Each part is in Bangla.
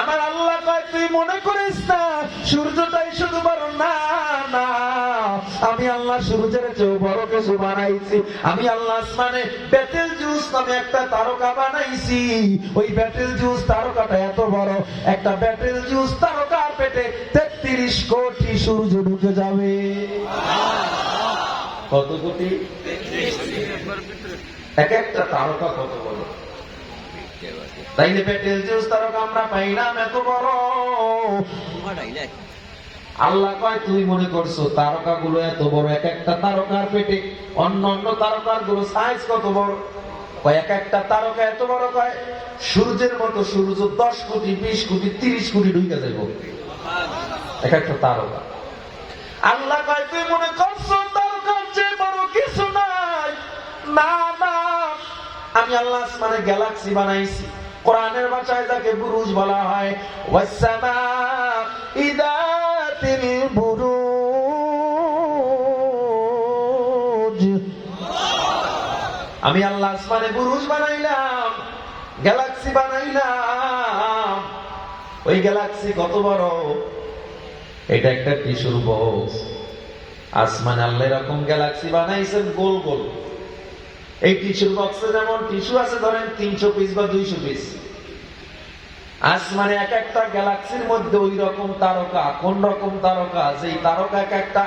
আমার আল্লাহ কয়, তুই মনে করিস না, সূর্যটাই শুধু বড় না না। আমি আল্লাহ সূর্যের চেয়েও বড় কিছু বানাইছি। আমি আল্লাহ আসমানে ব্যাটেল জুস নামে একটা তারকা বানাইছি। ওই ব্যাটেল জুস তারকাটা এত বড়, একটা ব্যাটেল জুস তারকার পেটে তেত্রিশ কোটি সূর্য ঢুকে যাবে। কত কোটি? এক একটা তারকা কত বড়? তাইলে পেটেল জুস তারকা আমরা পাইলাম এত বড়। আল্লাহ কয় তুই মনে করছ তারকা গুলো এত বড় এক একটা তারকার পেটে অন্য অন্য তারকারগুলো সাইজ কত বড়? এক একটা তারকা এত বড়? কয় সূর্যের মতো সূর্য দশ কোটি বিশ কোটি তিরিশ কোটি ঢুকে যাইব। এক একটা তারকা। আল্লাহ কয় তুই মনে করছ তারকার চেয়ে বড় কিছু নাই? না না আমি আল্লাহ আসমানে গ্যালাক্সি বানাইছি। কোরআনের ভাষায় তাকে বুরুজ বলা হয় আমি আল্লাহ আসমানে বুরুজ বানাইলাম, গ্যালাক্সি বানাইলাম। ওই গ্যালাক্সি কত বড়? এটা একটা টিস্যুর বক্স। আসমান আল্লাহ এরকম গ্যালাক্সি বানাইছেন গোল গোল। এই টিস্যুর বক্সে যেমন টিস্যু আছে, ধরেন তিনশো পিস বা দুইশো পিস আসমানে এক একটা গ্যালাক্সির মধ্যে ওই রকম তারকা, কোন রকম তারকা, যেই তারকা এক একটা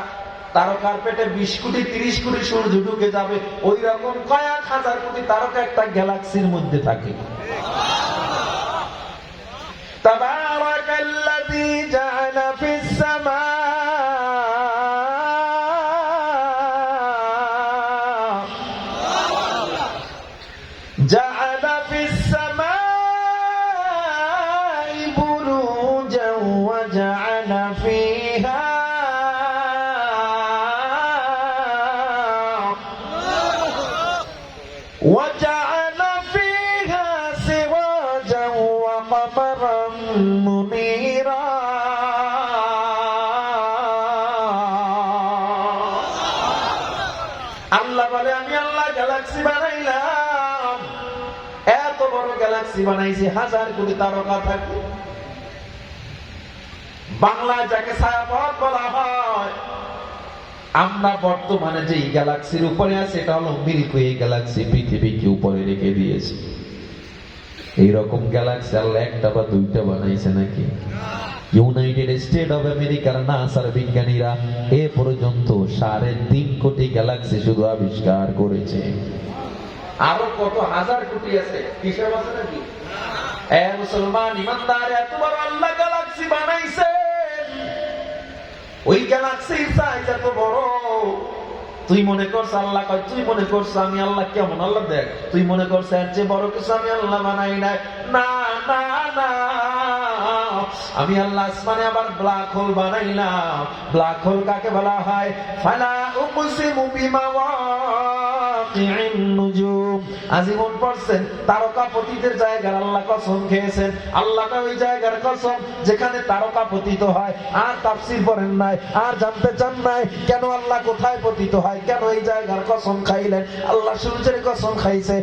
তারকার পেটে বিশ কোটি, তিরিশ কোটি সূর্য ঢুকে যাবে, ওই রকম কয়েক হাজার কোটি তারকা একটা গ্যালাক্সির মধ্যে থাকে। আল্লাহ বলে, আমি আল্লাহ গ্যালাক্সি বানাইলাম। এত বড় গ্যালাক্সি বানাইছি, হাজার কোটি তারকা থাকে বাংলায় যাকে ছায়াপথ বলা হয়, আমরা বর্তমানে যে গ্যালাক্সির উপরে আছে, এটা হলো মিল্কওয়ে গ্যালাক্সি পৃথিবীকে উপরে রেখে দিয়েছে। এইরকম গ্যালাক্সি আল্লাহ একটা বা দুইটা বানাইছে নাকি? ইউনাইটেড স্টেট অফ আমেরিকার নাসার বিজ্ঞানীরা এ পর্যন্ত সাড়ে তিন কোটি গ্যালাক্সি শুধু আবিষ্কার করেছে। আরও কত হাজার কোটি আছে? হিসাব আছে নাকি? আল্লাহ মনে মনে কেমন? আল্লাহ দেখ, তুই মনে করছ এর যে বড় কিছু আমি আল্লাহ বানাই নাই। না না না। আমি আল্লাহ আসমানে আবার ব্ল্যাক হোল বানাইলাম। ব্ল্যাক হোল কাকে বলা হয়? ফালা বিমা ওয়া আজীবন পড়ছেন জায়গার আল্লাহ কসম খেয়েছেন। ওই জায়গার কসম যেখানে তারকা পতিত হয়। আর পড়েন নাই, আর জানতে চান নাই কেন আল্লাহ কোথায় পতিত হয়, কেন এই জায়গার কসম খাইলেন? আল্লাহ সূর্যের কসম খাইছে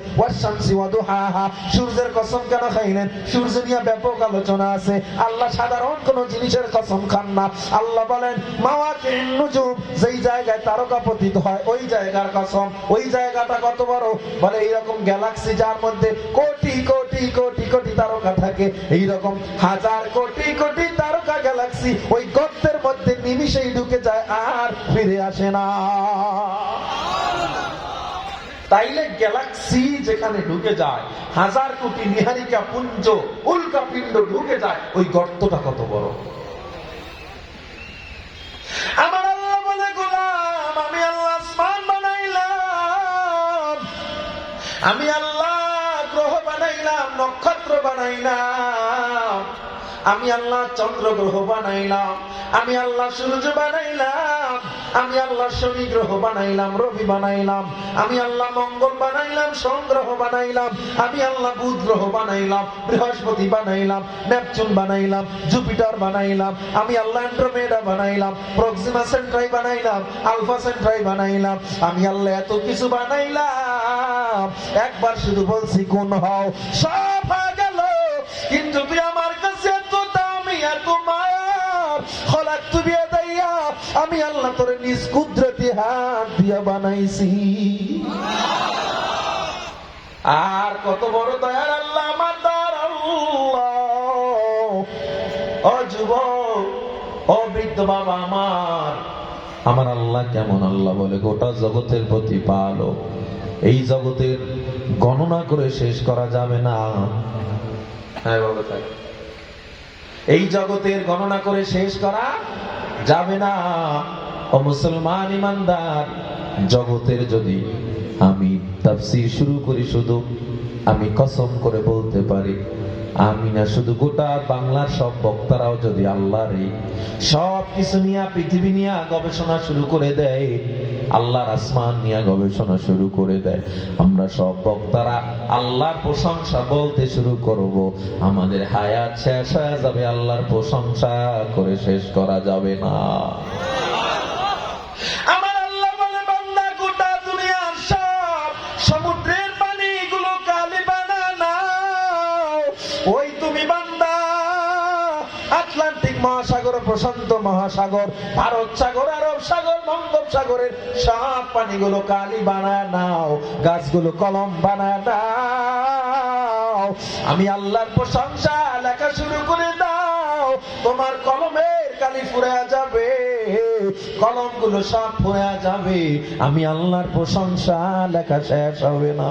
সূর্যের কসম কেন খাইলেন? সূর্য নিয়ে ব্যাপক আলোচনা আছে। আল্লাহ সাধারণ কোন জিনিসের কসম খান না। আল্লাহ বলেন, মাওয়াকিন নুজুম, যেই জায়গায় তারকা পতিত হয়, ওই জায়গার কসম, ওই জায়গাটা কত বড়? বলে এইরকম গ্যালাক্সি যার মধ্যে কোটি কোটি কোটি কোটি তারকা থাকে, এইরকম হাজার কোটি কোটি তারকা গ্যালাক্সি ওই গর্তের মধ্যে নিমিশেই ঢুকে যায়, আর ফিরে আসে না। তাইলে গ্যালাক্সি যেখানে ঢুকে যায়, হাজার কোটি নিহারিকা পুঞ্জ, উল্কা পিণ্ড ঢুকে যায়, ওই গর্তটা কত বড়? আমি আল্লাহ গ্রহ বানাইলাম, নক্ষত্র বানাইলাম। আমি আল্লাহ চন্দ্র গ্রহ বানাইলাম, আমি আল্লাহ সূর্য বানাইলাম, আমি আল্লাহ শনি গ্রহ বানাইলাম, রবি বানাইলাম, আমি আল্লাহ মঙ্গল বানাইলাম সংগ্রহ বানাইলাম, আমি আল্লাহ বুধ গ্রহ বানাইলাম, বৃহস্পতি বানাইলাম, নেপচুন বানাইলাম, জুপিটার বানাইলাম, আমি আল্লাহ অ্যান্ড্রোমেডা বানাইলাম, প্রক্সিমা সেন্ট্রাই বানাইলাম, আলফা সেন্ট্রাই বানাইলাম, আমি আল্লাহ এত কিছু বানাইলাম। একবার শুধু বলছি কোন হও। সব গেল। কিন্তু তুই আমার কাছে এত তুই দাইয়া আমি আল্লাহ তোরে নিজ কুদরতি হাত দিয়া বানাইছি। আর কত বড় দয়ার আল্লাহ, আমার দয়ার আল্লাহ। ও যুবক, ও বৃদ্ধ বাবা আমার আমার আল্লাহ কেমন আল্লাহ বলে? গোটা জগতের প্রতি পালো এই জগতের গণনা করে শেষ করা যাবে না। হ্যাঁ এই জগতের গণনা করে শেষ করা যাবে না। ও মুসলমান ইমানদার, জগতের যদি আমি তাফসীর শুরু করি শুধু, আমি কসম করে বলতে পারি, আমি না, শুধু গোটা বাংলার সব বক্তারাও যদি আল্লাহর সব কিছু নিয়ে, পৃথিবী নিয়ে গবেষণা শুরু করে দেয় আল্লাহর আসমান নিয়ে গবেষণা শুরু করে দেয়। আমরা সব বক্তারা আল্লাহর প্রশংসা বলতে শুরু করব। আমাদের হায়াত শেষ হয়ে যাবে, আল্লাহর প্রশংসা করে শেষ করা যাবে না। আমার আল্লাহ বান্দা, গোটা সমুদ্রের পানিগুলো কালি বানানা ওই তুমি বান্দা, আটলান্টিক মহাসাগর, প্রশান্ত মহাসাগর, ভারত সাগর বঙ্গোপসাগরের সব পানিগুলো কালি বানায় নাও, গাছগুলো কলম বানায় নাও। আমি আল্লাহর প্রশংসা লেখা শুরু করে দাও, তোমার কলমের কালি ফুরে যাবে, কলমগুলো সব ফুরে যাবে। আমি আল্লাহর প্রশংসা লেখা শেষ হবে না।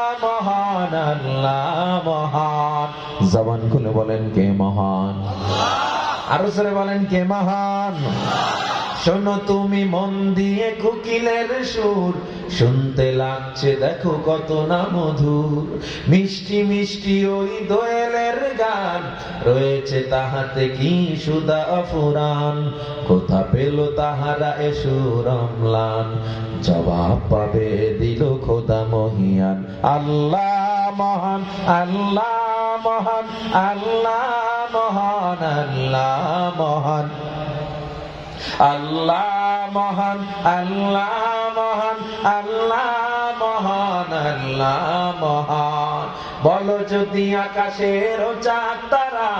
মহান আল্লাহ মহান। জবান খুলে বলেন কে মহান? আরও সরে বলেন কে মহান? শোনো তুমি মন দিয়ে কুকিলের সুর। শুনতে লাগছে, দেখো কত না মধুর। মিষ্টি মিষ্টি ওই দোয়েলের গান। রয়েছে তাহাতে কি সুদা ফুরান কোথা পেল তাহারা এ সুরমলান জবাব পাবে, দিল খোদা মহিয়ান। আল্লাহ মহান আল্লাহ মহান আল্লাহ মহান আল্লাহ মহান। আল্লাহ মহান আল্লাহ মহান আল্লাহ মহান আল্লাহ মহান। বলো যদি আকাশের চাঁদ তারা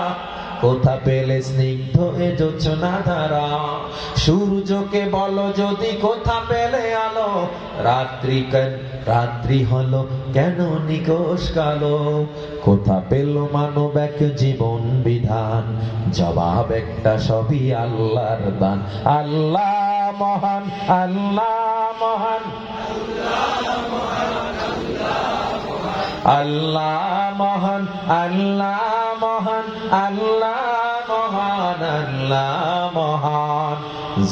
কোথা পেলে স্নিগ্ধ এ জোছনা ধারা সূর্যকে বলো যদি কোথা পেলে আলো? রাত্রি রাত্রি হলো কেন নিকোষ কালো? কোথা পেল মানব এক জীবন বিধান? জবাব একটা সবই আল্লাহর দান। আল্লাহ মহান আল্লাহ মহান। আল্লাহ মহান আল্লাহ মহান, আল্লাহ মহান।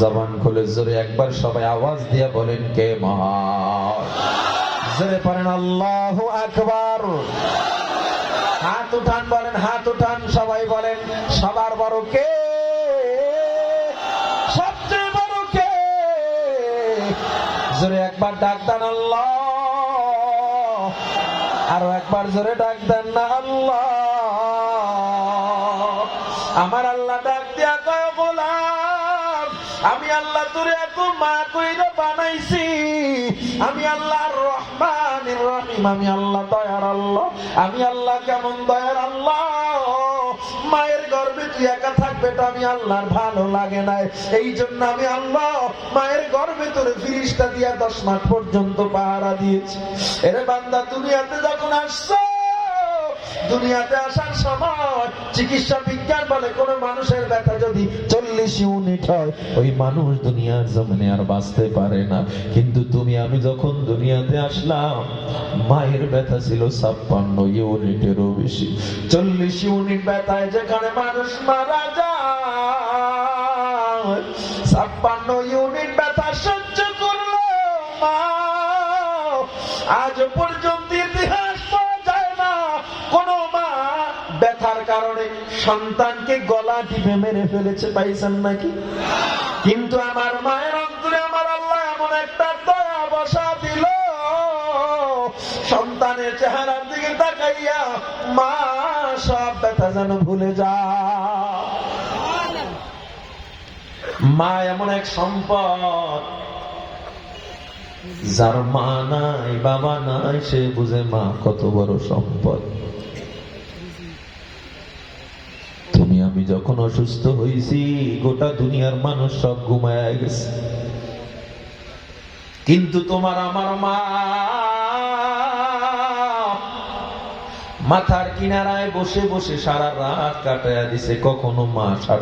জবান খুলে জোরে একবার সবাই আওয়াজ দিয়ে বলেন, কে মহান? জোরে পড়েন, আল্লাহ আকবার। হাত উঠান, বলেন, হাত উঠান, সবাই বলেন, সবার বড় কে? সবচেয়ে বড় কে? জোরে একবার ডাক দেন, আল্লাহ। আরও একবার জোরে ডাক দেন না, আল্লাহ। আমার আল্লাহ ডাক দিয়া কয় আমি আল্লাহ তোরে এত মা কইরে বানাইছি। আমি আল্লাহ রহমান রহিম, আমি আল্লাহ দয়ার আল্লাহ, আমি আল্লাহ কেমন দয়ার আল্লাহ। মায়ের গর্ভে তুই একা থাকবে তো আমি আল্লাহর ভালো লাগে নাই। এই জন্য আমি আল্লাহ মায়ের গর্ভে তোরে ফিরিস্তা দিয়া দশ মাস পর্যন্ত পাহারা দিয়েছি। এরে বান্দা, দুনিয়াতে যখন আসছো দুনিয়াতে আসার সময় চিকিৎসা বিজ্ঞান বলে কোন মানুষের ব্যথা যদি চল্লিশ ইউনিট হয়, ওই মানুষ দুনিয়ার জমিনে আর বাঁচতে পারে না। কিন্তু তুমি, আমি যখন দুনিয়াতে আসলাম, মায়ের ব্যথা ছিল ছাপ্পান্ন ইউনিটেরও বেশি। চল্লিশ ইউনিট ব্যথায় যেখানে মানুষ মারা যায়, ছাপ্পান্ন ইউনিট ব্যথা সহ্য করল আজ পর্যন্ত সন্তানকে গলা টিপে মেরে ফেলেছে পাইছেন নাকি? কিন্তু আমার মায়ের অন্তরে আমার আল্লাহ এমন একটা দয়া বসা দিল। সন্তানের চেহারার দিকে তাকাইয়া মা, সব ব্যথা যেন ভুলে যা মা এমন এক সম্পদ যার মা নাই, বাবা নাই, সে বুঝে মা কত বড় সম্পদ। আমি যখন অসুস্থ হয়েছি গোটা দুনিয়ার মানুষ সব ঘুমায় গেছে। কিন্তু তোমার আমার মা মাথার কিনারায় বসে বসে সারা রাত কাটায় দিছে, কখনো মা